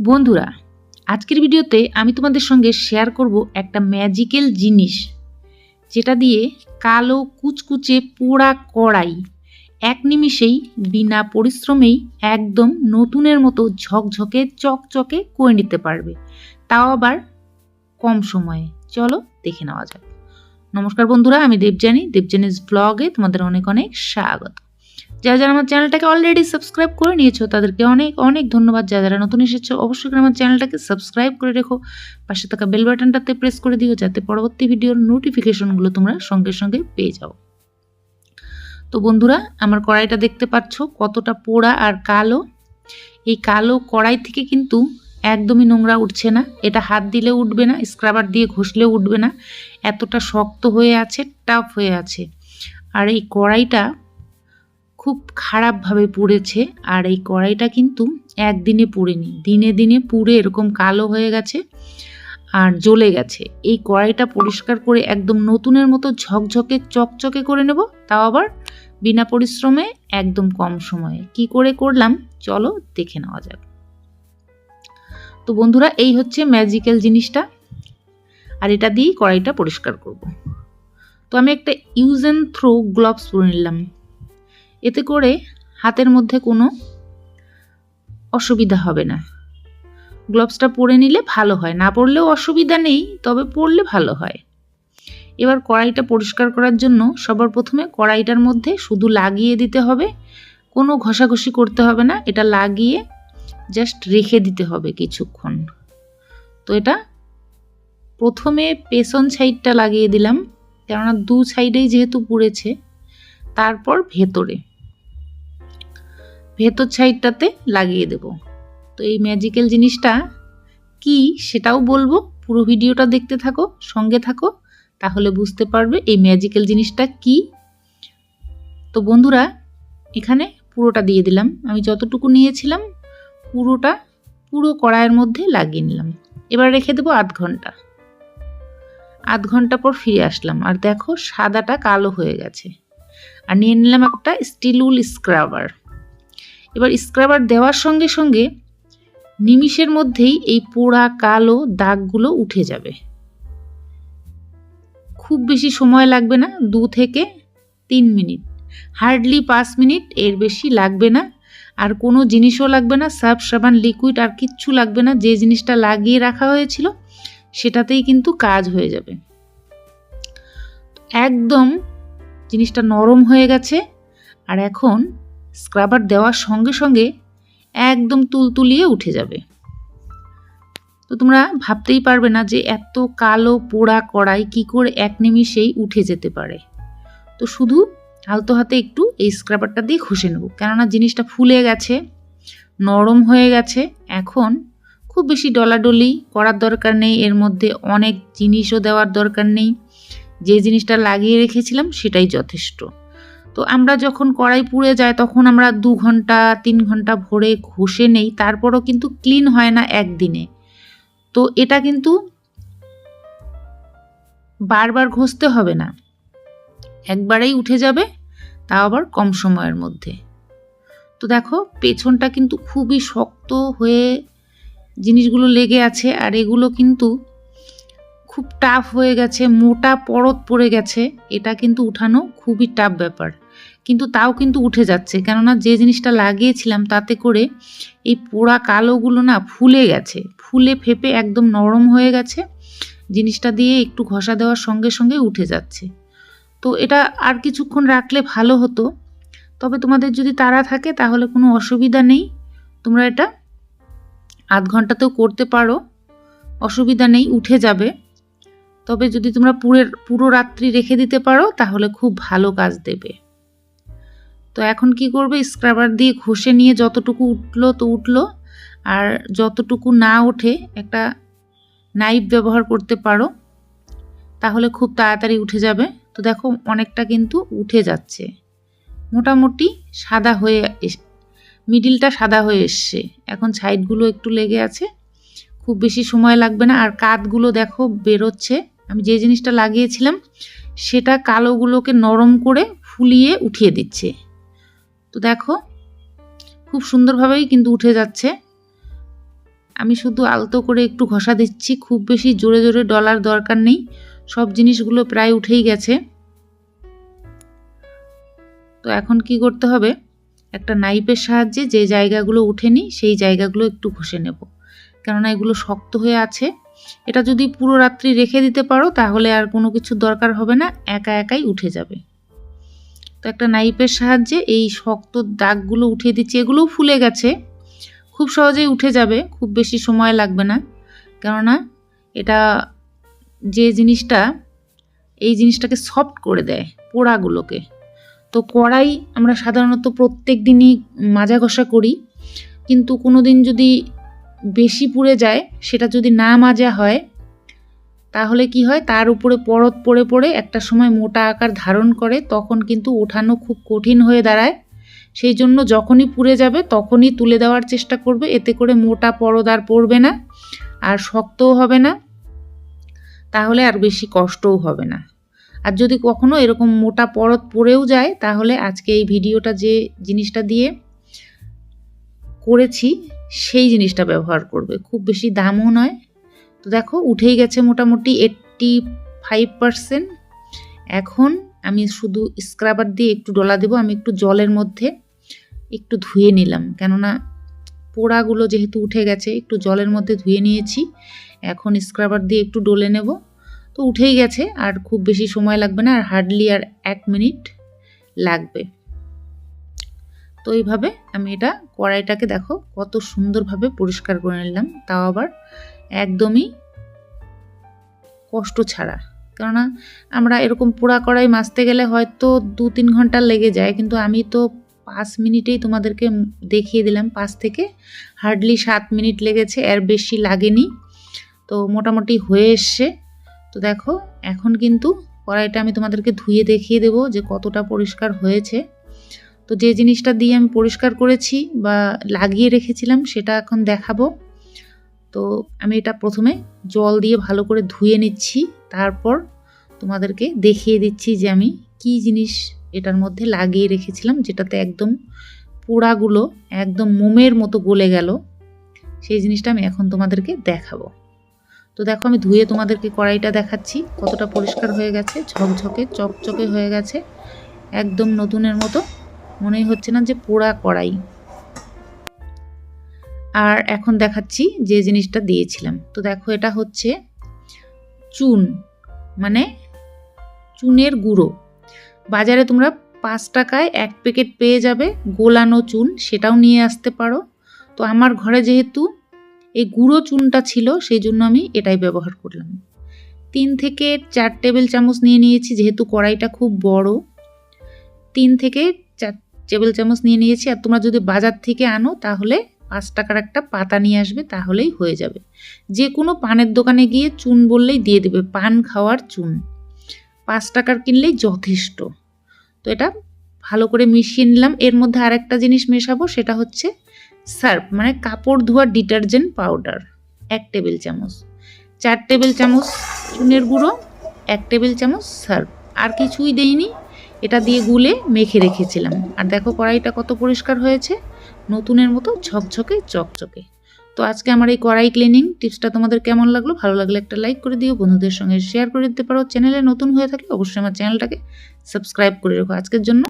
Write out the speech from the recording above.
বন্ধুরা, আজকের ভিডিওতে আমি তোমাদের সঙ্গে শেয়ার করব একটা ম্যাজিক্যাল জিনিস, যেটা দিয়ে কালো কুচকুচে পোড়া কড়াই এক নিমিষেই বিনা পরিশ্রমেই একদম নতুনের মতো ঝকঝকে, চকচকে করে নিতে পারবে। তাও আবার কম সময়ে। চলো দেখে নেওয়া যাক। নমস্কার বন্ধুরা, আমি দেবজানি দেবজানিস ব্লগে তোমাদের অনেক অনেক স্বাগত। যারা যারা আমার চ্যানেলটাকে অলরেডি সাবস্ক্রাইব করে নিয়েছো, তাদেরকে অনেক অনেক ধন্যবাদ। যারা যারা নতুন এসেছ, অবশ্যই করে আমার চ্যানেলটাকে সাবস্ক্রাইব করে রেখো। পাশে থাকা বেল বাটনটাতে প্রেস করে দিও, যাতে পরবর্তী ভিডিওর নোটিফিকেশনগুলো তোমরা সঙ্গে সঙ্গে পেয়ে যাও। তো বন্ধুরা, আমার কড়াইটা দেখতে পাচ্ছ, কতটা পোড়া আর কালো। এই কালো কড়াই থেকে কিন্তু একদমই নোংরা উঠছে না। এটা হাত দিলে উঠবে না স্ক্রাবার দিয়ে ঘষলেও উঠবে না। এতটা শক্ত হয়ে আছে টাফ হয়ে আছে। আর এই কড়াইটা খুব খারাপভাবে পুড়েছে আর এই কড়াইটা কিন্তু একদিনে পুড়েনি। দিনে দিনে পুড়ে এরকম কালো হয়ে গেছে আর জ্বলে গেছে। এই কড়াইটা পরিষ্কার করে একদম নতুনের মতো ঝকঝকে, চকচকে করে নেব। তাও আবার বিনা পরিশ্রমে একদম কম সময়ে। কি করে করলাম? চলো দেখে নেওয়া যাক। তো বন্ধুরা, এই হচ্ছে ম্যাজিক্যাল জিনিসটা। আর এটা দিয়েই কড়াইটা পরিষ্কার করব। তো আমি একটা ইউজ অ্যান্ড থ্রো গ্লোভস পরে নিলাম। এতে করে হাতের মধ্যে কোনো অসুবিধা হবে না। গ্লোভসটা পরে নিলে ভালো হয়, না পরলেও অসুবিধা নেই, তবে পরলে ভালো হয়। এবার কড়াইটা পরিষ্কার করার জন্য সবার প্রথমে কড়াইটার মধ্যে শুধু লাগিয়ে দিতে হবে, কোনো ঘষাঘষি করতে হবে না, এটা লাগিয়ে জাস্ট রেখে দিতে হবে কিছুক্ষণ। তো এটা প্রথমে পেছন সাইডটা লাগিয়ে দিলাম, কেননা দু সাইডেই যেহেতু পুড়েছে, তারপর ভেতরে। ভেতর সাইডটাতে লাগিয়ে দেব। তো এই ম্যাজিক্যাল জিনিসটা কি সেটাও বলব। পুরো ভিডিওটা দেখতে থাকো, সঙ্গে থাকো, তাহলে বুঝতে পারবে এই ম্যাজিক্যাল জিনিসটা কি। তো বন্ধুরা, এখানে পুরোটা দিয়ে দিলাম। আমি যতটুকু নিয়েছিলাম, পুরোটা পুরো কড়াইয়ের মধ্যে লাগিয়ে নিলাম। এবার রেখে দেবো আধ ঘণ্টা। আধ ঘণ্টা পর ফিরে আসলাম। আর দেখো, সাদাটা কালো হয়ে গেছে। আর নিয়ে নিলাম একটা স্টিল উল স্ক্রাবার এবার স্ক্রাবার দেওয়ার সঙ্গে সঙ্গে নিমিষের মধ্যেই এই পোড়া, কালো দাগগুলো উঠে যাবে। খুব বেশি সময় লাগবে না, দু থেকে তিন মিনিট। হার্ডলি পাঁচ মিনিট, এর বেশি লাগবে না। আর কোনো জিনিসও লাগবে না সার্ফ সাবান লিকুইড আর কিচ্ছু লাগবে না, যে জিনিসটা লাগিয়ে রাখা হয়েছিল, সেটাতেই কিন্তু কাজ হয়ে যাবে। একদম জিনিসটা নরম হয়ে গেছে, আর এখন স্ক্রাবার দেওয়ার সঙ্গে সঙ্গে একদম তুলতুলিয়ে উঠে যাবে। তো তোমরা ভাবতেই পারবে না যে এত কালো পোড়া কড়াই কি করে এক নিমিষেই উঠে যেতে পারে। তো শুধু আলতো হাতে একটু এই স্ক্রাবারটা দিয়ে ঘষে নেব। কেননা জিনিসটা ফুলে গেছে, নরম হয়ে গেছে, এখন খুব বেশি ডলাডলি করার দরকার নেই। এর মধ্যে অনেক জিনিসও দেওয়ার দরকার নেই। যে জিনিসটা লাগিয়ে রেখেছিলাম সেটাই যথেষ্ট। তো আমরা যখন কড়াই পুড়ে যায় তখন আমরা দু ঘণ্টা, তিন ঘণ্টা ভরে ঘষে নেই, তারপরও কিন্তু ক্লিন হয় না একদিনে। তো এটা কিন্তু বারবার ঘষতে হবে না। একবারেই উঠে যাবে, তাও আবার কম সময়ের মধ্যে। তো দেখো, পেছনটা কিন্তু খুবই শক্ত হয়ে জিনিসগুলো লেগে আছে, আর এগুলো কিন্তু খুব টাফ হয়ে গেছে, মোটা পরত পড়ে গেছে, এটা কিন্তু উঠানো খুবই টাফ ব্যাপার। কিন্তু তাও কিন্তু উঠে যাচ্ছে, কেননা যে জিনিসটা লাগিয়েছিলাম তাতে করে এই পোড়া কালোগুলো না ফুলে গেছে, ফুলে ফেপে একদম নরম হয়ে গেছে, জিনিসটা দিয়ে একটু ঘষা দেওয়ার সঙ্গে সঙ্গে উঠে যাচ্ছে। তো এটা আর কিছুক্ষণ রাখলে ভালো হতো, তবে তোমাদের যদি তারা থাকে তাহলে কোনো অসুবিধা নেই, তোমরা এটা আধ ঘন্টাতেও করতে পারো, অসুবিধা নেই, উঠে যাবে। তবে যদি তোমরা পুরের, পুরো রাত্রি রেখে দিতে পারো, তাহলে খুব ভালো কাজ দেবে। তো এখন কি করবে? স্ক্রাবার দিয়ে ঘষে নিয়ে যতটুকু উঠল তো উঠল, আর যতটুকু না ওঠে, একটা নাইফ ব্যবহার করতে পারো, তাহলে খুব তাড়াতাড়ি উঠে যাবে। তো দেখো, অনেকটা কিন্তু উঠে যাচ্ছে। মোটামুটি সাদা হয়ে মিডিলটা সাদা হয়ে এসছে। এখন সাইডগুলো একটু লেগে আছে। খুব বেশি সময় লাগবে না। আর কাতগুলো দেখো বেরোচ্ছে। আমি যে জিনিসটা লাগিয়েছিলাম, সেটা কালোগুলোকে নরম করে ফুলিয়ে উঠিয়ে দিচ্ছে। তো দেখো, খুব সুন্দরভাবেই কিন্তু উঠে যাচ্ছে। আমি শুধু আলতো করে একটু ঘষা দিচ্ছি, খুব বেশি জোরে জোরে ডলার দরকার নেই। সব জিনিসগুলো প্রায় উঠেই গেছে। তো এখন কি করতে হবে? একটা নাইপের সাহায্যে যে জায়গাগুলো উঠেনি, সেই জায়গাগুলো একটু ঘষে নেব। কেননা এগুলো শক্ত হয়ে আছে। এটা যদি পুরো রাত্রি রেখে দিতে পারো, তাহলে আর কোনো কিছু দরকার হবে না, একা একাই উঠে যাবে। তো একটা নাইপের সাহায্যে এই শক্ত দাগগুলো উঠিয়ে দিচ্ছি, এগুলোও ফুলে গেছে। খুব সহজেই উঠে যাবে, খুব বেশি সময় লাগবে না। কেননা এটা যে জিনিসটা, এই জিনিসটাকে সফট করে দেয় পোড়াগুলোকে। তো কড়াই আমরা সাধারণত প্রত্যেক দিনই মাজা ঘষা করি, কিন্তু কোনো দিন যদি বেশি পুড়ে যায়, সেটা যদি না মাজা হয়, তাহলে কি হয়? তার উপরে পরত পড়ে পড়ে একটা সময় মোটা আকার ধারণ করে, তখন কিন্তু ওঠানো খুব কঠিন হয়ে দাঁড়ায়। সেই জন্য যখনই পুড়ে যাবে, তখনই তুলে দেওয়ার চেষ্টা করবে। এতে করে মোটা পরদ আর পড়বে না, আর শক্তও হবে না, তাহলে আর বেশি কষ্টও হবে না। আর যদি কখনো এরকম মোটা পরত পড়েও যায়, তাহলে আজকে এই ভিডিওটা যে জিনিসটা দিয়ে করেছি, সেই জিনিসটা ব্যবহার করবে। খুব বেশি দামও নয়। তো দেখো, উঠেই গেছে মোটামুটি এইট্টি ফাইভ পারসেন্ট এখন আমি শুধু স্ক্রাবার দিয়ে একটু ডলা দেবো, আমি একটু জলের মধ্যে একটু ধুয়ে নিলাম। কেননা পোড়াগুলো যেহেতু উঠে গেছে, একটু জলের মধ্যে ধুয়ে নিয়েছি। এখন স্ক্রাবার দিয়ে একটু ডলে নেব। তো উঠেই গেছে, আর খুব বেশি সময় লাগবে না, আর হার্ডলি আর এক মিনিট লাগবে। তো এইভাবে আমি এটা কড়াইটাকে দেখো কত সুন্দরভাবে পরিষ্কার করে নিলাম। তাও আবার একদমই কষ্ট ছাড়া। কেননা আমরা এরকম পোড়া কড়াই মাজতে গেলে হয়তো দু তিন ঘণ্টা লেগে যায়, কিন্তু আমি তো পাঁচ মিনিটেই তোমাদেরকে দেখিয়ে দিলাম, পাঁচ থেকে হার্ডলি সাত মিনিট লেগেছে, এর বেশি লাগেনি। তো মোটামুটি হয়ে এসছে। তো দেখো, এখন কিন্তু কড়াইটা আমি তোমাদেরকে ধুয়ে দেখিয়ে দেবো যে কতটা পরিষ্কার হয়েছে। তো যে জিনিসটা দিয়ে আমি পরিষ্কার করেছি বা লাগিয়ে রেখেছিলাম, সেটা এখন দেখাবো। তো আমি এটা প্রথমে জল দিয়ে ভালো করে ধুয়ে নিচ্ছি, তারপর তোমাদেরকে দেখিয়ে দিচ্ছি যে আমি কি জিনিস এটার মধ্যে লাগিয়ে রেখেছিলাম, যেটাতে একদম পোড়াগুলো একদম মোমের মতো গলে গেল। সেই জিনিসটা আমি এখন তোমাদেরকে দেখাবো। তো দেখো আমি ধুয়ে তোমাদেরকে কড়াইটা দেখাচ্ছি, কতটা পরিষ্কার হয়ে গেছে, ঝকঝকে, চকচকে হয়ে গেছে, একদম নতুনের মতো। মনেই হচ্ছে না যে পোড়া কড়াই। আর এখন দেখাচ্ছি যে জিনিসটা দিয়েছিলাম। তো দেখো, এটা হচ্ছে চুন মানে চুনের গুঁড়ো। বাজারে তোমরা পাঁচ টাকায় এক প্যাকেট পেয়ে যাবে গোলানো চুন, সেটাও নিয়ে আসতে পারো। তো আমার ঘরে যেহেতু এই গুঁড়ো চুনটা ছিল সেই জন্য আমি এটাই ব্যবহার করলাম। তিন থেকে চার টেবিল চামচ নিয়ে নিয়েছি, যেহেতু কড়াইটা খুব বড়। তিন থেকে টেবিল চামচ নিয়ে নিয়েছি আর তোমরা যদি বাজার থেকে আনো, তাহলে পাঁচ টাকার একটা পাতা নিয়ে আসবে, তাহলেই হয়ে যাবে। যে কোনো পানের দোকানে গিয়ে চুন বললেই দিয়ে দেবে, পান খাওয়ার চুন। পাঁচ টাকার কিনলেই যথেষ্ট। তো এটা ভালো করে মিশিয়ে নিলাম। এর মধ্যে আরেকটা জিনিস মেশাবো, সেটা হচ্ছে সার্ফ মানে কাপড় ধোয়ার ডিটারজেন্ট পাউডার, এক টেবিল চামচ। চার টেবিল চামচ চুনের গুঁড়ো, এক টেবিল চামচ সার্ফ। আর কিছুই দেইনি। এটা দিয়ে গুলে মেখে রেখেছিলাম। আর দেখো কড়াইটা কত পরিষ্কার হয়েছে। নতুনের মতো ঝকঝকে, চকচকে। তো আজকে আমার এই কড়াই ক্লিনিং টিপসটা তোমাদের কেমন লাগল? ভালো লাগলে একটা লাইক করে দিও, বন্ধুদের সঙ্গে শেয়ার করে দিতে পারো। চ্যানেলে নতুন হয়ে থাকলে অবশ্যই আমার চ্যানেলটাকে সাবস্ক্রাইব করে রেখো আজকের জন্য।